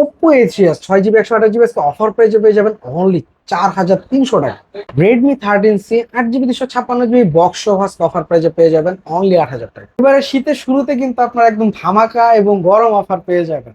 Oppo এসিয়াস ছয় GB একশো আঠাশ জিবি অফার প্রাইজে পেয়ে যাবেন অনলি চার হাজার তিনশো টাকা। রেডমি থার্টিন সি আট জিবি দুশো ছাপ্পান্ন জিবি বক্স সভাস অফার প্রাইজে পেয়ে যাবেন অনলি আট হাজার টাকা। এবারে শীতের শুরুতে কিন্তু আপনার একদম ধামাকা এবং গরম অফার পেয়ে যাবেন।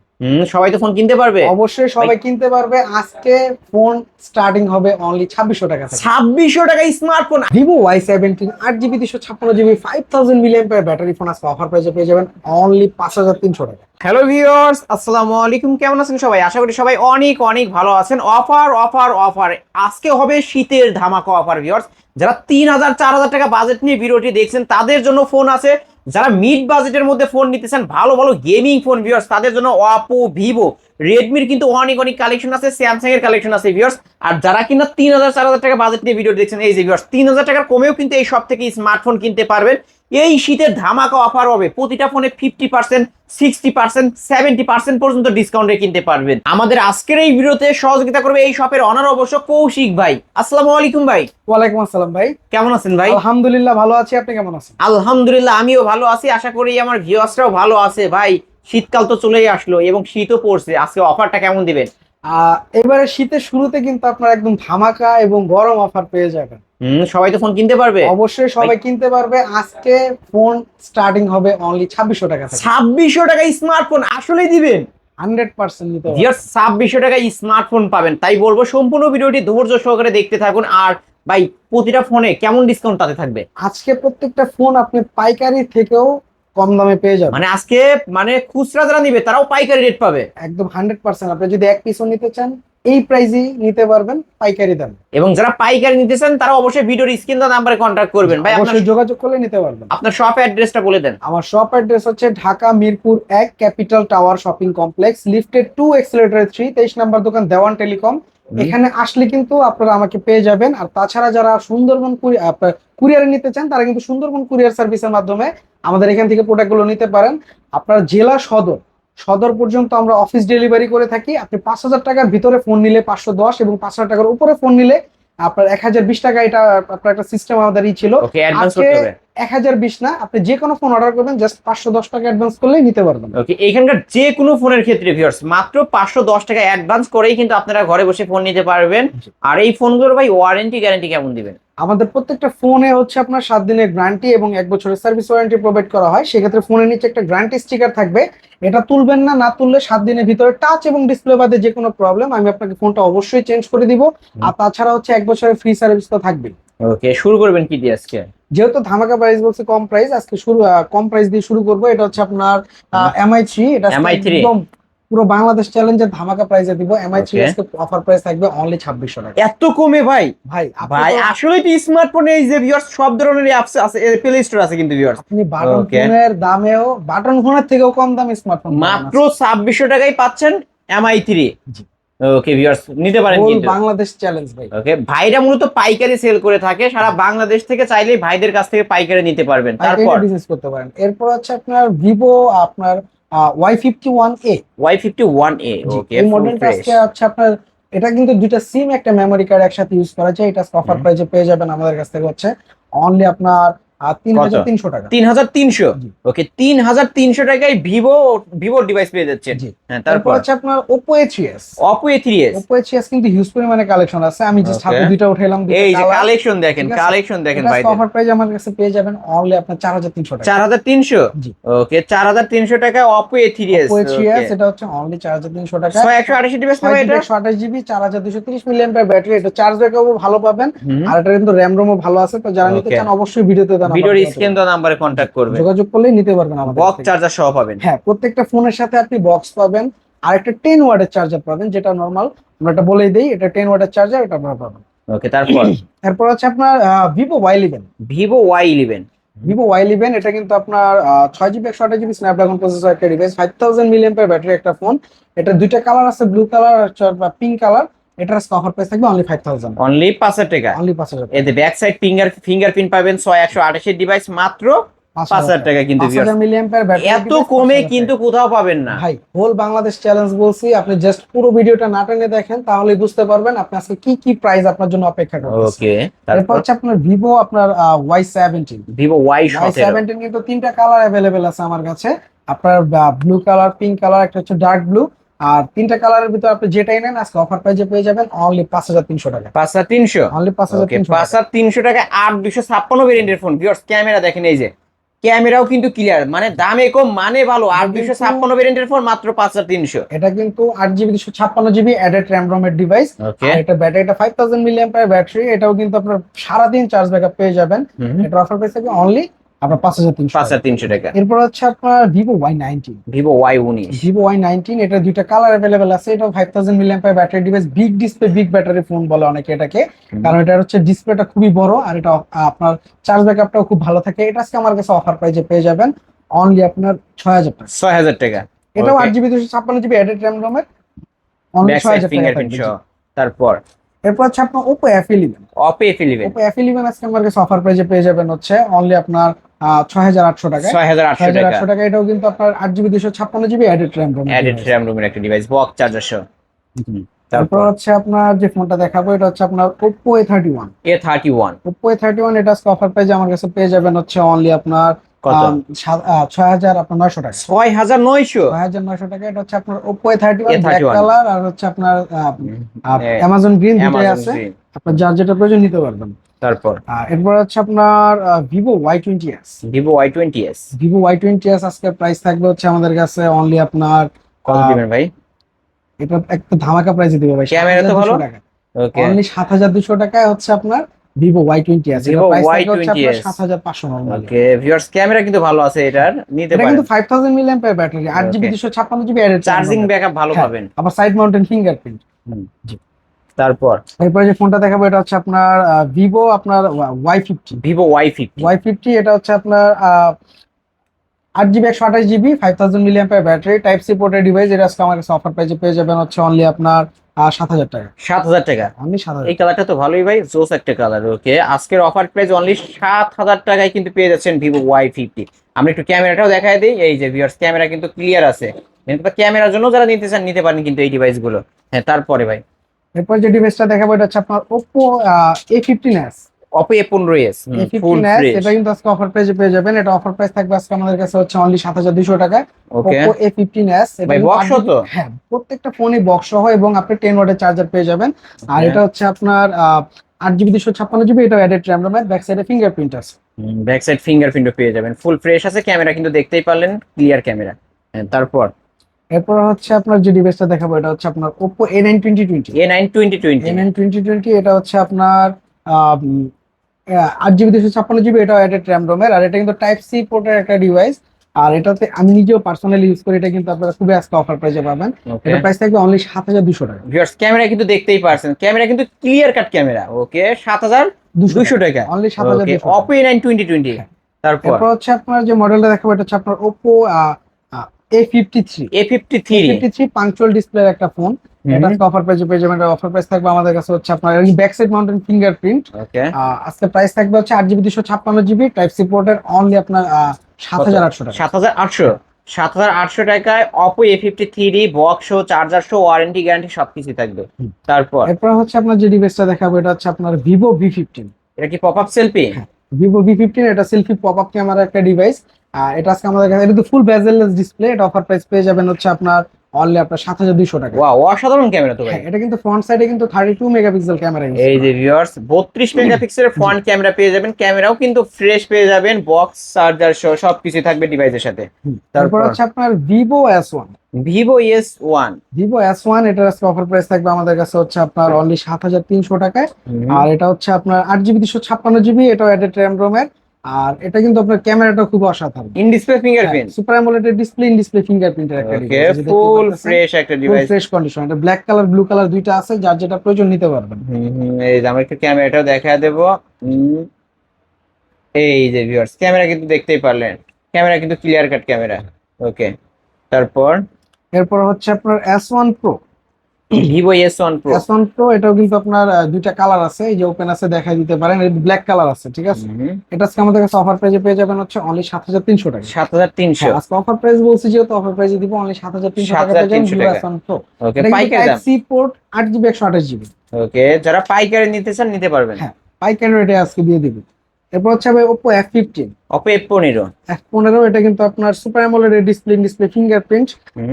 সবাই তো ফোন কিনতে পারবে? অবশ্যই সবাই কিনতে পারবে। আজকে ফোন স্টার্টিং হবে অনলি ছাব্বিশশো টাকা ছাব্বিশশো টাকায় স্মার্টফোন ভিভো ওয়াই সেভেন্টিন আট জিবি দুশো ছাপ্পান্ন GB five thousand million battery phone আজকে অফার প্রাইজে পেয়ে যাবেন অনলি পাঁচ হাজার তিনশো টাকা। হ্যালো ভিউয়ার্স আসসালামু আলাইকুম। কেমন আছেন সবাই? আশা করি সবাই অনেক অনেক ভালো আছেন। অফার অফার অফার আজকে হবে শীতের ধামাকা অফার ভিউয়ার্স যারা তিন হাজার চার হাজার টাকা বাজেট নিয়ে ভিডিওটি দেখছেন তাদের জন্য ফোন আছে। যারা মিড বাজেটের মধ্যে ফোন নিতে চান ভালো ভালো গেমিং ফোন ভিউয়ার্স তাদের জন্য অপো ভিভো রেডমির কিন্তু অনেক অনেক কালেকশন আছে স্যামসাং এর কালেকশন আছে ভিউয়ার্স আর যারা কিনা তিন হাজার, চার হাজার টাকা বাজেট নিয়ে ভিডিও দেখছেন, এই যে ভিউয়ার্স তিন হাজার টাকার কমেও কিন্তু এই সব থেকে স্মার্টফোন কিনতে পারবেন। এই শীতের ধামাকা অফার হবে। প্রতিটা ফোনে fifty percent sixty percent seventy percent পর্যন্ত ডিসকাউন্টে কিনতে পারবেন। আমাদের আজকের এই ভিডিওতে সহযোগিতা করবে এই শপের অনার অবশ্য কৌশিক ভাই। আসসালামু আলাইকুম ভাই। ওয়ালাইকুম আসসালাম ভাই। কেমন আছেন ভাই? আলহামদুলিল্লাহ ভালো আছি। আপনি কেমন আছেন? আলহামদুলিল্লাহ আমিও ভালো আছি। আশা করি আমার ভিউয়ার্সরাও ভালো আছে। ভাই শীতকাল তো চলেই আসলো এবং শীতও পড়ছে। আজকে অফারটা কেমন দিবেন? আহ, এবারে শীতের শুরুতে কিন্তু আপনার একদম ধামাকা এবং গরম অফার পেয়ে যাবেন। সবাই তো ফোন কিনতে পারবে? অবশ্যই সবাই কিনতে পারবে। আজকে ফোন স্টার্টিং হবে অনলি ছাব্বিশশো টাকা ছাব্বিশশো টাকায় স্মার্টফোন আসলেই দিবেন। হান্ড্রেড পার্সেন্ট নিতে ছাব্বিশশো টাকায় স্মার্টফোন পাবেন। তাই বলব সম্পূর্ণ ভিডিওটি ধৈর্য সহকারে দেখতে থাকুন। আর ভাই প্রতিটা ফোনে কেমন ডিসকাউন্ট তাতে থাকবে? আজকে প্রত্যেকটা ফোন আপনি পাইকারি থেকেও কম দামে পেয়ে যাবেন। মানে আজকে মানে খুচরা যারা নিবে তারাও পাইকারি রেট পাবে। একদম হান্ড্রেড পার্সেন্ট আপনি যদি এক পিসও নিতে চান এই প্রাইজেই নিতে পারবেন পাইকারি দামে। এবং যারা পাইকারি নিতে চান তারা অবশ্যই ভিডিওর স্ক্রিন দা নাম্বারে কন্ট্যাক্ট করবেন। ভাই অবশ্যই যোগাযোগ করলে নিতে পারবেন। আপনার শপ অ্যাড্রেসটা বলে দেন। আমার শপ অ্যাড্রেস হচ্ছে ঢাকা মিরপুর এক capital tower shopping complex lifted two escalator three তেইশ নাম্বার দোকান দেওয়ান টেলিকম। এখানে আসলে কিন্তু আপনারা আমাকে পেয়ে যাবেন। আর তাছাড়া যারা সুন্দরবন কুরিয়ারে নিতে চান তারা কিন্তু সুন্দরবন কুরিয়ার সার্ভিসের মাধ্যমে আমাদের এখান থেকে প্রোডাক্টগুলো নিতে পারেন। আপনার জেলা সদর সদর পর্যন্ত আমরা অফিস ডেলিভারি করে থাকি। আপনি পাঁচ হাজার টাকার ভিতরে ফোন নিলে পাঁচশো দশ এবং পাঁচ হাজার টাকার উপরে ফোন নিলে আপনার এক হাজার বিশ টাকা এটা আপনার একটা সিস্টেম আমাদের ছিল। আজকে এক হাজার বিশ না আপনি যে কোনো ফোন অর্ডার করবেন জাস্ট পাঁচশো দশ টাকা অ্যাডভান্স করলেই নিতে পারবেন। ওকে এখানকার যে কোনো ফোনের ক্ষেত্রে ভিউয়ার্স মাত্র পাঁচশো দশ টাকা অ্যাডভান্স করেই কিন্তু আপনারা ঘরে বসে ফোন নিতে পারবেন। আর এই ফোনগুলোর ভাই ওয়ারেন্টি গ্যারান্টি কেমন দিবেন? আমাদের প্রত্যেকটা ফোনে হচ্ছে আপনার সাত দিনের গ্যারান্টি এবং এক বছরের সার্ভিস ওয়ারেন্টি প্রোভাইড করা হয়। সেক্ষেত্রে ফোনের নিচে একটা গ্যারান্টি স্টিকার থাকবে। এটা তুলবেন না না তুললে সাত দিনের ভিতরে টাচ এবং ডিসপ্লে বাদে যে কোনো প্রবলেম আমি আপনাকে ফোনটা অবশ্যই চেঞ্জ করে দিব। আর তাছাড়া হচ্ছে এক বছরের ফ্রি সার্ভিস তো থাকবে ওকে শুরু করবেন কি দিয়ে আজকে? যেহেতু ধামাকা প্রাইস বলছে কম প্রাইস আজকে শুরু কম প্রাইস দিয়ে শুরু করব। এটা হচ্ছে আপনার এমআই থ্রি এটা একদম পুরো বাংলাদেশ চ্যালেঞ্জের ধামাকা প্রাইসে দিব। এমআই থ্রি আজকে অফার প্রাইস থাকবে অনলি ছাব্বিশশো টাকা। এত কমে ভাই? ভাই ভাই আসলে তো স্মার্টফোনে এই যে ভিউয়ার্স সব ধরনের অ্যাপস আছে প্লে স্টোর আছে কিন্তু ভিউয়ার্স আপনি বাটন. ফোনের দামেও বাটন ফোনের থেকেও কম দামে স্মার্টফোন মাত্র ছাব্বিশশো টাকায় পাচ্ছেন MI three G. Okay viewers নিতে পারেন কিন্তু। বাংলাদেশ চ্যালেঞ্জ ভাই। ওকে ভাইরা মূলত পাইকারি সেল করে থাকে। সারা বাংলাদেশ থেকে চাইলেই ভাইদের কাছ থেকে পাইকারি নিতে পারবেন। তারপর? বিজনেস করতে পারেন। এরপর হচ্ছে আপনার ভিভো আপনার Y fifty one A Y fifty one A okay এই মডেলটা আজকে হচ্ছে আপনার এটা কিন্তু দুইটা সিম একটা মেমোরি কার্ড একসাথে ইউজ করা যায়। এটা অফার। প্রাইজে পেয়ে যাবেন আমাদের কাছ থেকে হচ্ছে। অনলি আপনার তিন হাজার তিনশো টাকা। তিন হাজার তিনশো ওকে তিন হাজার তিনশো টাকায় ভিভো ভিভো ডিভাইস পেয়ে যাচ্ছেন। হ্যাঁ তারপর? তারপর হচ্ছে আপনার Oppo A three S Oppo A three S Oppo A three S কিন্তু হিউজ পরিমাণে কালেকশন আছে। আমি জাস্ট হাতে দুইটা উঠাইলাম এই যে কালেকশন দেখেন কালেকশন দেখেন ভাই অফার প্রাইজ আমার কাছে পেয়ে যাবেন অনলি আপনার চার হাজার তিনশো টাকা। চার হাজার তিনশো? ওকে চার হাজার তিনশো টাকায় Oppo A three S Oppo A three S এটা হচ্ছে অনলি চার হাজার তিনশো টাকা। ছয় একশো আঠাশি ডিভাইস ছয় নেবে জিবি এটা? একশো আঠাশ জিবি চার হাজার দুশো তিরিশ মিলিয়ন ব্যাটারি এটা চার্জ ব্যাকআপও ভালো পাবেন। আর এটা কিন্তু র্যাম রোমও ভালো আছে। তো যারা নিতে চান অবশ্যই ভিডিওতে দেন ভিডিওর স্ক্রিন তো নাম্বারে কন্ট্যাক্ট করবেন। যোগাযোগ করলেই নিতে পারবেন আমাদের বক্স চার্জার সহ পাবেন। হ্যাঁ প্রত্যেকটা ফোনের সাথে আপনি বক্স পাবেন। আর একটা টেন ওয়াটের চার্জার পাবেন যেটা নরমাল আমরা এটা বলেই দেই এটা টেন ওয়াটের চার্জার এটা আপনারা পাবেন। ওকে তারপর? এরপর হচ্ছে আপনার Vivo Y eleven Vivo Y eleven Vivo Y eleven এটা কিন্তু আপনার ছয় জিবি একশো আঠাশ জিবি স্ন্যাপড্রাগন প্রসেসর একটা device five thousand million battery একটা ফোন এটা দুইটা কালার আছে ব্লু কালার আর পিঙ্ক কালার এটার অফার প্রাইস থাকবে অনলি ফাইভ থাউজেন্ড অনলি পাঁচ হাজার টাকা অনলি পাঁচ হাজার এতে ব্যাক সাইড ফিঙ্গার ফিঙ্গারপ্রিন্ট পাবেন ছয় একশো আঠাশের ডিভাইস মাত্র পাঁচ হাজার টাকা। কিন্তু এত কমে কিন্তু কোথাও পাবেন না। ভাই হোল বাংলাদেশ চ্যালেঞ্জ বলছি আপনি জাস্ট পুরো ভিডিওটা না টেনে দেখেন তাহলে বুঝতে পারবেন আপনি আজকে কি কি প্রাইস আপনার জন্য অপেক্ষা করতেছে ওকে তারপর? হচ্ছে আপনার ভিভো আপনার Y seventeen Vivo Y Y সতেরো সেভেন্টিন কিন্তু তিনটা কালার অ্যাভেলেবেল আছে আমার কাছে। আপনার ব্লু কালার পিঙ্ক কালার একটা হচ্ছে ডার্ক ব্লু আর তিনটা কালারের ভিতরে আপনি যেটাই নেন আজকে অফার প্রাইজে পেয়ে যাবেন অনলি পাঁচ হাজার তিনশো টাকা। পাঁচ হাজার তিনশো? অনলি পাঁচ হাজার পাঁচ হাজার তিনশো টাকা আট দুশো ছাপ্পান্ন ভেরিয়েন্টের ফোন ভিউয়ার্স ক্যামেরা দেখেন এই যে। ক্যামেরাও কিন্তু ক্লিয়ার মানে দামে কম মানে ভালো। আট দুশো ছাপ্পান্ন ভেরিয়েন্টের ফোন মাত্র পাঁচ হাজার তিনশো। এটা কিন্তু আট জিবি দুশো ছাপ্পান্ন জিবি অ্যাডেড র্যাম রোমের ডিভাইস আর এটা ব্যাটারিটা ফাইভ থাউজেন্ড মিলিয়াম ব্যাটারি এটাও কিন্তু আপনার সারাদিন চার্জ ব্যাকআপ পেয়ে যাবেন। এটা অফার প্রাইস থাকবে অনলি আপনার পাঁচ হাজার তিনশো পাঁচ হাজার তিনশো টাকা। এরপর হচ্ছে আপনার Vivo Y nineteen. Vivo Y উনিশ। ভিভো ওয়াই নাইনটিন এটা দুইটা কালার অ্যাভেলেবেল আছে। এটা five thousand milliamp battery device big display big battery phone বলে অনেকে এটাকে। কারণ এটা হচ্ছে ডিসপ্লেটা খুবই বড় আর এটা আপনার চার্জ ব্যাকআপটাও খুব ভালো থাকে। এটা আজকে আমার কাছে অফার প্রাইজে পেয়ে যাবেন অনলি আপনার ছয় হাজার টাকা। ছয় হাজার টাকা। এটাও আট জিবি দুশো ছাপ্পান্ন জিবি অ্যাডেড র্যাম রোমের অনলি ছয় হাজার টাকা তারপর? এরপর হচ্ছে আপনার Oppo F eleven Oppo F eleven Oppo F eleven আজকে আমার কাছে অফার প্রাইজে পেয়ে যাবেন হচ্ছে অনলি আপনার ছয় হাজার আটশো টাকা ছয় হাজার আটশো আটশো টাকা এটাও কিন্তু আপনার আট জিবি দুশো ছাপ্পান্ন GB added RAM added RAM রুমের একটা ডিভাইস বক্স চার্জার সহ তারপর? হচ্ছে আপনার যে ফোনটা দেখাবো এটা হচ্ছে আপনার Oppo A thirty one A thirty one Oppo A thirty one এটা আজকে অফার প্রাইজে আমার কাছে পেয়ে যাবেন হচ্ছে অনলি আপনার ছয় হাজার আপনার নয়শো টাকা। ছয় হাজার নয়শো? ছয় হাজার নয়শো টাকা এটা হচ্ছে আপনার Oppo A thirty one black colour আর হচ্ছে আপনার অ্যামাজন গ্রিন দুটাই আছে। আপনার যার যেটা প্রয়োজন নিতে পারবেন। তারপর? এরপর হচ্ছে আপনার Vivo Y twenty S Vivo Y twenty S Vivo Y twenty S আজকে প্রাইস থাকবে হচ্ছে আমাদের কাছে অনলি আপনার কত আহ, দিবেন ভাই? এটা একটা ধামাকা প্রাইসে দিবে ভাই। ক্যামেরা তো ভালো। ওকে অনলি সাত হাজার দুশো টাকায় হচ্ছে আপনার Vivo Y twenty S Vivo price থাকবে হচ্ছে আপনার Y20s সাত হাজার পাঁচশো ওকে ভিউয়ার্স ক্যামেরা কিন্তু ভালো আছে এটার নিতে পারেন কিন্তু five thousand milliamp per battery আট জিবি দুশো ছাপ্পান্ন জিবি চার্জিং ব্যাকআপ ভালো হ্যাঁ। পাবেন। আবার সাইড মাউন্টেন ফিঙ্গারপ্রিন্ট তারপর? এরপরে যে ফোনটা দেখাবো এটা হচ্ছে আপনার ভিভো আপনার Y fifty Vivo Y fifty Y fifty এটা হচ্ছে আপনার আট জিবি একশো আঠাশ GB five thousand milliamp per battery type C পোর্টের ডিভাইস এটা আজকে আমার কাছে অফার প্রাইসে পেয়ে যাবেন হচ্ছে অনলি আপনার সাত হাজার টাকা। সাত হাজার টাকা। অনলি সাত হাজার এই কালারটা তো ভালোই ভাই জোস একটা কালার ওকে আজকের অফার প্রাইস অনলি সাত হাজার টাকায় কিন্তু পেয়ে যাচ্ছেন ভিভো ওয়াই ফিফটি আমরা একটু ক্যামেরাটাও দেখাই দিই। এই যে ভিউয়ার্স ক্যামেরা কিন্তু ক্লিয়ার আছে। ক্যামেরার জন্য যারা নিতে চান নিতে পারেন কিন্তু এই ডিভাইসগুলো হ্যাঁ তারপরে ভাই। এরপর যে ডিভাইসটা দেখাবো এটা হচ্ছে আপনার Oppo A fifteen S Oppo A পনেরো এস ফুল ফ্রেশ এটা কিন্তু আজকে অফার প্রাইসে পেয়ে যাবেন। এটা অফার প্রাইস থাকবে আজকে আমাদের কাছে হচ্ছে অনলি সাত হাজার দুশো টাকা। Okay Oppo A fifteen S ভাই, box তো? হ্যাঁ প্রত্যেকটা ফোনই বক্স সহ এবং আপনি টেন ওয়াটের চার্জার পেয়ে যাবেন। আর এটা হচ্ছে আপনার আহ, আট জিবি দুশো ছাপ্পান্ন জিবি এটা অ্যাডেড র্যাম রোমের ব্যাক সাইডে ফিঙ্গারপ্রিন্ট আছে। ব্যাক সাইড ফিঙ্গারপ্রিন্টও পেয়ে যাবেন। ফুল ফ্রেশ আছে ক্যামেরা কিন্তু দেখতেই পারলেন ক্লিয়ার ক্যামেরা তারপর? এরপর হচ্ছে আপনার যে ডিভাইসটা দেখাবো এটা হচ্ছে আপনার Oppo A nine twenty twenty A nine twenty twenty A nine twenty twenty এটা হচ্ছে আপনার আহ, আট জিবি দুশো ছাপ্পান্ন জিবি এটা অ্যাডেড র্যাম রোমের আর এটা কিন্তু টাইপ সি পোর্টের একটা ডিভাইস আর এটাতে আমি নিজেও পার্সোনালি ইউজ করি এটা কিন্তু আপনারা খুবই আজকে অফার প্রাইসে পাবেন। এটা প্রাইস থাকবে অনলি সাত হাজার দুশো টাকা। ভিউয়ার্স ক্যামেরা কিন্তু দেখতেই পারছেন। ক্যামেরা কিন্তু ক্লিয়ার কাট ক্যামেরা ওকে সাত হাজার দুশো টাকা। অনলি সাত হাজার অপো নাইন টোয়েন্টি টোয়েন্টি। তারপর? হচ্ছে আপনার যে মডেলটা দেখাবো এটা হচ্ছে আপনার ওপো পাঞ্চুয়াল ডিসপ্লের একটা ফোন এটা অফার প্রাইসে পেয়ে যাবেন। অফার প্রাইস থাকবে আমাদের কাছে হচ্ছে আপনার ব্যাক সাইড মাউন্টেন ফিঙ্গারপ্রিন্ট আজকে প্রাইস থাকবে হচ্ছে আট জিবি দুশো ছাপ্পান্ন জিবি। টাইপ সি পোর্টের অনলি আপনার সাত হাজার আটশো টাকা। সাত হাজার আটশো। সাত হাজার আটশো টাকায় Oppo A fifty three box charger warranty guarantee সবকিছু থাকবে। তারপর? এরপর হচ্ছে আপনার যে ডিভাইসটা দেখাবো এটা হচ্ছে আপনার ভিভো ভি ফিফটিন এটা কি pop up selfie Vivo V fifteen এটা সেলফি পপ আপ ক্যামেরা একটা ডিভাইস এটা আজকে আমাদের কাছে এটা তো ফুল বেজেললেস ডিসপ্লে এটা অফার প্রাইস পেয়ে যাবেন হচ্ছে আপনার অনলি আপনার সাত হাজার দুইশো টাকা। ওয়াও অসাধারণ ক্যামেরা তো ভাই। হ্যাঁ এটা কিন্তু ফ্রন্ট সাইডে কিন্তু থার্টি টু মেগাপিক্সেল ক্যামেরা এই যে ভিউয়ার্স বত্রিশ মেগাপিক্সেলের ফ্রন্ট ক্যামেরা পেয়ে যাবেন। ক্যামেরাও কিন্তু ফ্রেশ পেয়ে যাবেন বক্স চার্জার শো সবকিছু থাকবে ডিভাইসের সাথে। তারপর তারপর হচ্ছে আপনার Vivo S one Vivo S one Vivo S one এটার আজকে অফার প্রাইস থাকবে আমাদের কাছে হচ্ছে আপনার অনলি সাত হাজার তিনশো টাকায়। আর এটা হচ্ছে আপনার আট জিবি দুশো ছাপ্পান্ন জিবি এটাও অ্যাডেড র্যাম রোমের আর এটা কিন্তু আপনার ক্যামেরাটা খুব অসাধারণ। In display fingerprint super AMOLED display in display ফিঙ্গারপ্রিন্টের একটা ওকে ফুল ফ্রেশ একটা ডিভাইস ফ্রেশ কন্ডিশন এটা ব্ল্যাক কালার ব্লু কালার দুইটা আছে যার যেটা প্রয়োজন নিতে পারবেন। এই যে আমরা একটু ক্যামেরাটাও দেখা দেব। এই যে ভিউয়ার্স ক্যামেরা কিন্তু দেখতেই পারলেন। ক্যামেরা কিন্তু ক্লিয়ার কাট ক্যামেরা। ওকে তারপর? এরপর হচ্ছে আপনার S one pro Vivo S one pro S one pro এটাও কিন্তু আপনার দুইটা কালার আছে। এই যে ওপেন আছে দেখাই দিতে পারেন। ব্ল্যাক কালার আছে ঠিক আছে? এটা আজকে আমাদের কাছে অফার প্রাইজে পেয়ে যাবেন হচ্ছে অনলি সাত হাজার তিনশো টাকা। সাত হাজার তিনশো। হ্যাঁ, আজকে অফার প্রাইস বলছি যেহেতু অফার প্রাইসে দিব অনলি সাত হাজার তিনশো টাকা পেয়ে যাবেন Vivo S one pro okay এটা পাইকারি টাইপ দাম। সি পোর্ট আট জিবি একশো আঠাশ জিবি ওকে যারা পাইকারি নিতে চান নিতে পারবেন। হ্যাঁ পাইকারি রেটে আজকে দিয়ে দিবি। এরপর হচ্ছে ভাই Oppo F fifteen Oppo F পনেরো। এফ পনেরো এটা কিন্তু আপনার super AMOLED display display fingerprint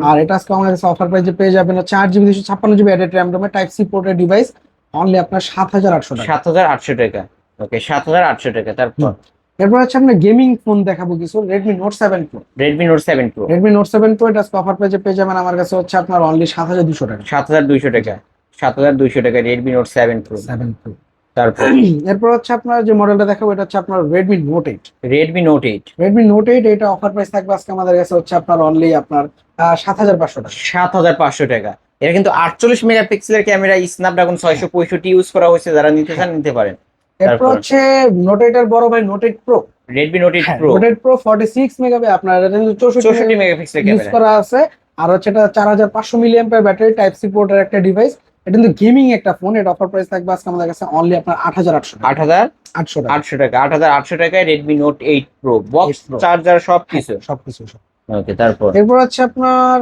আর এটা আজকে আমাদের কাছে অফার প্রাইজে পেয়ে যাবেন চার জিবি দুশো ছাপ্পান্ন জিবি অ্যাডেড র্যাম রোমে টাইপ সি পোর্টের ডিভাইস অনলি আপনার সাত হাজার আটশো টাকা। সাত হাজার আটশো টাকা। ওকে সাত হাজার আটশো টাকা তারপর? এরপর হচ্ছে আপনার গেমিং ফোন দেখাবো কিছু Redmi note seven pro Redmi note seven pro Redmi note seven pro এটা আজকে অফার প্রাইজে পেয়ে যাবেন আমার কাছে হচ্ছে আপনার অনলি সাত হাজার দুশো টাকা। সাত হাজার দুইশো টাকা। সাত হাজার দুইশো টাকা Redmi note seven pro seven pro তারপর? এরপর হচ্ছে আপনার যে মডেলটা দেখাবো এটা হচ্ছে আপনার Redmi note eight Redmi note eight Redmi note eight এটা অফার প্রাইস থাকবে আজকে আমাদের কাছে হচ্ছে আপনার অনলি আপনার সাত হাজার পাঁচশো টাকা। সাত হাজার পাঁচশো টাকা। এটা কিন্তু আটচল্লিশ মেগাপিক্সেলের ক্যামেরা স্ন্যাপড্রাগন ছয়শো পঁয়ষট্টি ইউজ করা হয়েছে যারা নিতে চান নিতে পারেন। এরপর হচ্ছে নোট এইট এর বড় ভাই note eight pro Redmi note eight pro note eight pro forty six mega আপনার এটা কিন্তু চৌষট্টি চৌষট্টি মেগাপিক্সেলের ইউজ করা আছে। আর হচ্ছে এটা চার হাজার পাঁচশো মিলিয়াম ব্যাটারি টাইপ সি পোর্টের একটা ডিভাইস এটা কিন্তু গেমিং একটা ফোন এটা অফার প্রাইস থাকবে আজকে আমাদের কাছে অনলি আপনার আট হাজার আটশো আট হাজার আটশো আটশো টাকা আট হাজার আটশো টাকায় Redmi note eight pro box charger সব কিছু সবকিছু। সব। ওকে তারপর? এরপর হচ্ছে আপনার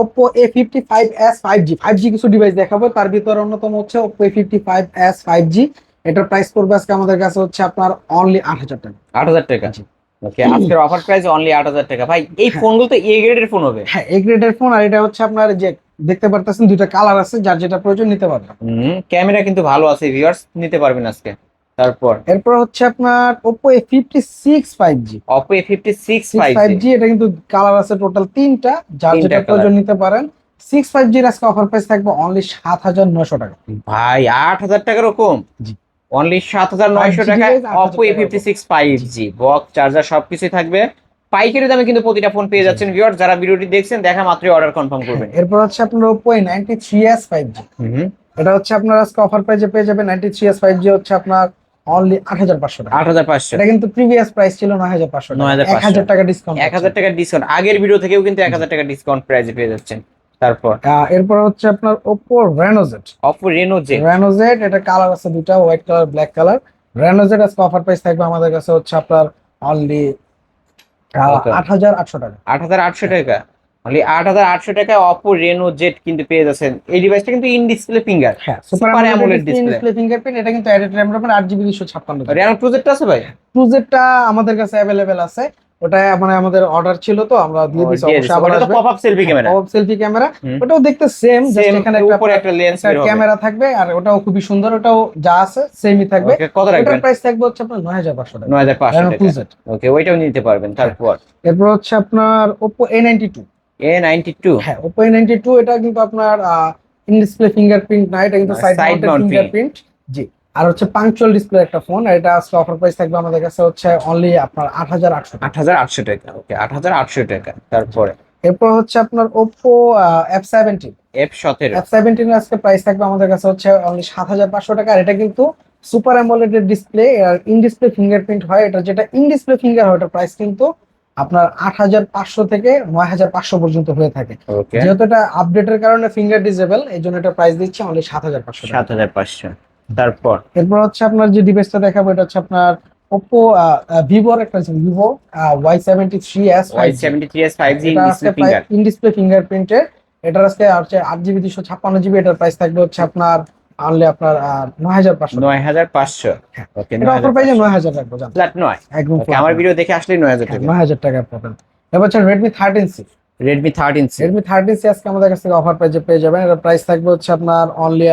Oppo A fifty five S five G five G কিছু ডিভাইস দেখাবো তার ভিতরে অন্যতম হচ্ছে Oppo A fifty five S five G এটার প্রাইস পড়বে আজকে আমাদের কাছে হচ্ছে আপনার অনলি আট হাজার টাকা। আট হাজার টাকা? জি। ওকে আজকের অফার প্রাইস অনলি আট হাজার টাকা। ভাই এই হ্যাঁ। ফোনগুলো তো এ গ্রেডের ফোন হবে। হ্যাঁ এ গ্রেডের ফোন আর এটা হচ্ছে আপনার যে দেখতে পারতেছেন দুইটা কালার আছে যার যেটা প্রয়োজন নিতে পারবেন। ক্যামেরা কিন্তু ভালো আছে ভিউয়ার্স নিতে পারবেন আজকে। তারপর? এরপর হচ্ছে আপনার fifty six six five five G এটা কিন্তু কালার আছে টোটাল তিনটা যার যেটা। প্রয়োজন নিতে পারেন। সিক্স ফাইভ জির আজকে অফার প্রাইস থাকবে অনলি সাত হাজার নশো টাকা। ভাই আট হাজার টাকারও কম জি। অনলি সাত হাজার নয়শো 5G টাকায় device, 8,000 অপো এ টাকা fifty six five G box charger সবকিছুই থাকবে। পাইকারি দামে কিন্তু প্রতিটা ফোন পেয়ে যাচ্ছেন ভিউয়ার যারা ভিডিওটি দেখছেন দেখা মাত্রই অর্ডার কনফার্ম করবেন। এরপর হচ্ছে আপনার ninety three S five G এটা হচ্ছে আপনার আজকে অফার প্রাইসে পেয়ে যাবেন ninety three S five G হচ্ছে আপনার অনলি আট হাজার পাঁচশো টাকা। আট হাজার পাঁচশো। এটা কিন্তু প্রিভিয়াস প্রাইস ছিল নয় হাজার পাঁচশো টাকা। 9,500 এক হাজার টাকা ডিসকাউন্ট এক হাজার টাকার ডিসকাউন্ট আগের ভিডিও থেকেও কিন্তু এক হাজার টাকা ডিসকাউন্ট প্রাইসে পেয়ে যাচ্ছেন। তারপর? এরপর হচ্ছে আপনার Oppo Reno Z Oppo Reno Z Reno Z এটা কালার আছে দুটা white colour black colour Reno Z আজকে অফার প্রাইস থাকবে আমাদের কাছে হচ্ছে আপনার অনলি. আট হাজার আটশো টাকা। আট হাজার আটশো টাকা? অনলি আট হাজার আটশো টাকায় অপো রেনো জেট কিন্তু পেয়ে যাচ্ছেন। এই ডিভাইসটা কিন্তু ইন ডিসপ্লে ফিঙ্গার হ্যাঁ Super super AMOLED AMOLED display fingerprint এটা কিন্তু অ্যাডেড র্যাম রোমের আট জিবি দুশো ছাপ্পান্ন রেনো প্রজেক্ট আছে ভাই? আমাদের কাছে অ্যাভেলেবেল আছে। ওটা মানে আমাদের অর্ডার ছিল তো আমরা দিয়ে দিছি অবশ্যই আবার আসবে। Pop up selfie camera pop selfie camera ওটাও দেখতে সেম জাস্ট এখানে একটা উপরে একটা লেন্স ক্যামেরা থাকবে আর ওটাও খুবই সুন্দর ওটাও যা আছে সেমই থাকবে। কত ওটার রাখবেন প্রাইস থাকবে হচ্ছে আপনার নয় হাজার পাঁচশো টাকা। নয় হাজার পাঁচশো Reno টাকা। ওকে ওইটাও নিতে পারবেন তারপর? এরপর হচ্ছে আপনার এ নাইনটি টু হ্যাঁ ওপো এ নাইনটি টু এটা কিন্তু আপনার ইন ডিসপ্লে ফিঙ্গারপ্রিন্ট না এটা কিন্তু সাইড মাউন্টেড ফিঙ্গারপ্রিন্ট জি। আর হচ্ছে পাংচুয়াল ডিসপ্লে একটা ফোন আর এটা আজকে অফার প্রাইস থাকবে আমাদের কাছে হচ্ছে অনলি আপনার আট হাজার আটশো আট হাজার আটশো টাকা ওকে আট হাজার আটশো টাকা তারপরে? এরপর হচ্ছে আপনার ওপো এফ সেভেন্টিন এফ সতেরো। এফ সেভেন্টিন আজকে প্রাইস থাকবে আমাদের কাছে হচ্ছে অনলি সাত হাজার পাঁচশো টাকা আর এটা কিন্তু সুপার অ্যামোলেডের ডিসপ্লে আর ইন ডিসপ্লে ফিঙ্গারপ্রিন্ট হয়। এটা যেটা ইন ডিসপ্লে ফিঙ্গার হয় ওটার প্রাইস কিন্তু আপনার আট হাজার পাঁচশো থেকে নয় হাজার পাঁচশো পর্যন্ত হয়ে থাকে। যেহেতু এটা আপডেটের কারণে ফিঙ্গার ডিজেবল এই জন্য এটা প্রাইস দিচ্ছে অনলি সাত হাজার পাঁচশো সাত হাজার পাঁচশো। তারপর? এরপর হচ্ছে আপনার যে ডিভাইসটা দেখাবো এটা হচ্ছে আপনার ওপো ভিভোর একটা ভিভো জি এটা আজকে ডিসপ্লে ফিঙ্গার ইন ডিসপ্লে ফিঙ্গারপ্রিন্টের এটার আজকে হচ্ছে দুশো ছাপ্পান্ন জিবি এটার প্রাইস থাকবে হচ্ছে আপনার আনলে আপনার নয় হাজার পাঁচশো। নয় হাজার পাঁচশো। হ্যাঁ। ওকে এটা অফার প্রাইসে নয় হাজার রাখব জান। ফ্ল্যাট নয়। একদম ওকে আমার ভিডিও দেখে নয় হাজার টাকা। নয় হাজার টাকা পাবেন এবার হচ্ছে Redmi thirteen C Redmi thirteen C আজকে আমাদের কাছ থেকে অফার প্রাইজে পেয়ে যাবেন। এটার প্রাইস থাকবে হচ্ছে আপনার অনলি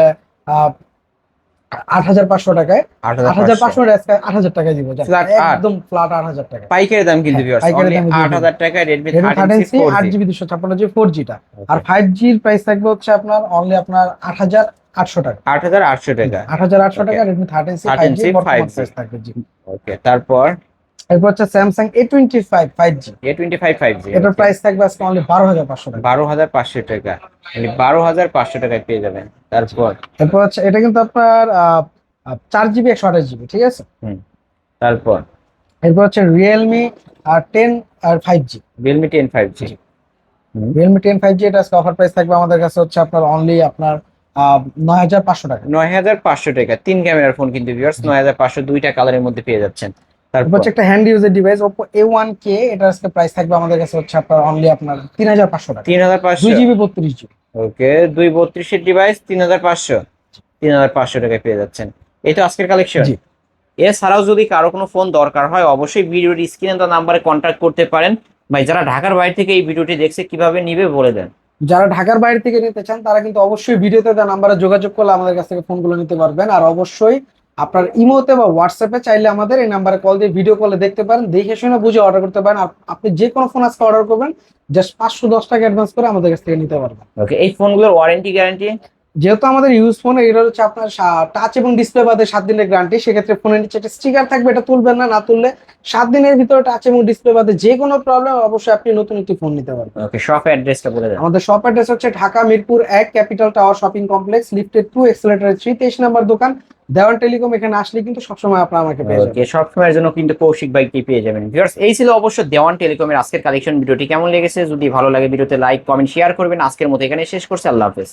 আট হাজার পাঁচশো টাকায় আট হাজার পাঁচশো। আট হাজার টাকায় দিব। একদম ফ্ল্যাট আট হাজার টাকা পাইকারি দাম কিন্তু হ্যাঁ, আট হাজার টাকায় রেডমি থার্টিন আট জিবি দুশো ছাপ্পান্ন জিবি ফোর জিটা আর ফাইভ জির প্রাইস থাকবে হচ্ছে আপনার অনলি আপনার আট হাজার আটশো টাকা। আট হাজার আটশো টাকা। আট হাজার আটশো টাকা Redmi thirteen C five G থাকবে জি ওকে তারপর এরপর হচ্ছে Samsung A twenty five five G A twenty five five G এটার প্রাইস থাকবে আজকে অনলি বারো হাজার পাঁচশো টাকা। বারো হাজার পাঁচশো টাকা। মানে বারো হাজার পাঁচশো টাকায় পেয়ে যাবেন। তারপর? এরপর হচ্ছে এটা কিন্তু আপনার চার জিবি একশো আঠাশ জিবি ঠিক আছে? তারপর? এরপর হচ্ছে রিয়েলমি আর টেন আর five G Realme ten five G. Realme ten five G এটা আজকে অফার প্রাইস থাকবে আমাদের কাছে হচ্ছে আপনার অনলি আপনার নয় হাজার পাঁচশো টাকা। নয় হাজার পাঁচশো টাকা। তিন ক্যামেরার ফোন কিন্তু ভিউয়ার্স নয় হাজার পাঁচশো দুইটা কালারের মধ্যে পেয়ে যাচ্ছেন। তারপর? হচ্ছে একটা হ্যান্ড ইউজের device Oppo A one K এটা আজকে প্রাইস থাকবে আমাদের কাছে হচ্ছে আপনার অনলি আপনার তিন হাজার পাঁচশো টাকা। তিন হাজার পাঁচশো। দুই জিবি বত্রিশ জিবি ওকে দুই বত্রিশের ডিভাইস তিন হাজার পাঁচশো। তিন হাজার পাঁচশো টাকায় পেয়ে যাচ্ছেন। তো আজকের কালেকশন জি। এছাড়াও যদি কারও কোনো ফোন দরকার হয় অবশ্যই ভিডিওর স্ক্রিনে তো নাম্বারে কন্ট্যাক্ট করতে পারেন। ভাই যারা ঢাকার বাইরে থেকে এই ভিডিওটি দেখছে কীভাবে নিবে বলে দেন। যারা ঢাকার বাইরে থেকে নিতে চান তারা কিন্তু অবশ্যই ভিডিওতে দেওয়া নাম্বারে যোগাযোগ করলে আমাদের কাছ থেকে ফোনগুলো নিতে পারবেন। আর অবশ্যই আপনার ইমোতে বা হোয়াটসঅ্যাপে চাইলে আমাদের এই নাম্বারে কল দিয়ে ভিডিও কলে দেখতে পারেন, দেখে শুনে বুঝে অর্ডার করতে পারেন। আর আপনি যে কোনো ফোন আজকে অর্ডার করবেন জাস্ট পাঁচশো দশ টাকা অ্যাডভান্স করে আমাদের কাছ থেকে নিতে পারবেন। ওকে এই ফোনগুলোর ওয়ারেন্টি গ্যারান্টি যেহেতু আমাদের ইউজ ফোন এটা হচ্ছে আপনার টাচ এবং ডিসপ্লে বাদে সাত দিনের গ্যারান্টি সেক্ষেত্রে ফোনের নিচে একটা স্টিকার থাকবে এটা তুলবেন না না তুললে সাত দিনের ভিতরে টাচ এবং ডিসপ্লে বাদে যে কোনো প্রবলেম অবশ্যই আপনি নতুন একটি ফোন নিতে পারবেন। ওকে শপ অ্যাড্রেসটা বলে দেন। আমাদের শপ অ্যাড্রেস হচ্ছে ঢাকা মিরপুর এক capital tower shopping complex lifted two escalator three তেইশ নাম্বার দোকান। দেওয়ান টেলিকম এখানে আসলে কিন্তু সবসময় আপনার আমাকে পেয়ে যাবেন। ওকে সব সময়ের জন্য কিন্তু কৌশিক বাইকটি পেয়ে যাবেন। ভিউয়ার্স এই ছিল অবশ্য দেওয়ান টেলিকমের আজকের কালেকশন ভিডিওটি কেমন লেগেছে? যদি ভালো লাগে ভিডিওতে লাইক কমেন্ট শেয়ার করবেন। আজকের মতো এখানে শেষ করছি। আল্লাহ হাফেজ।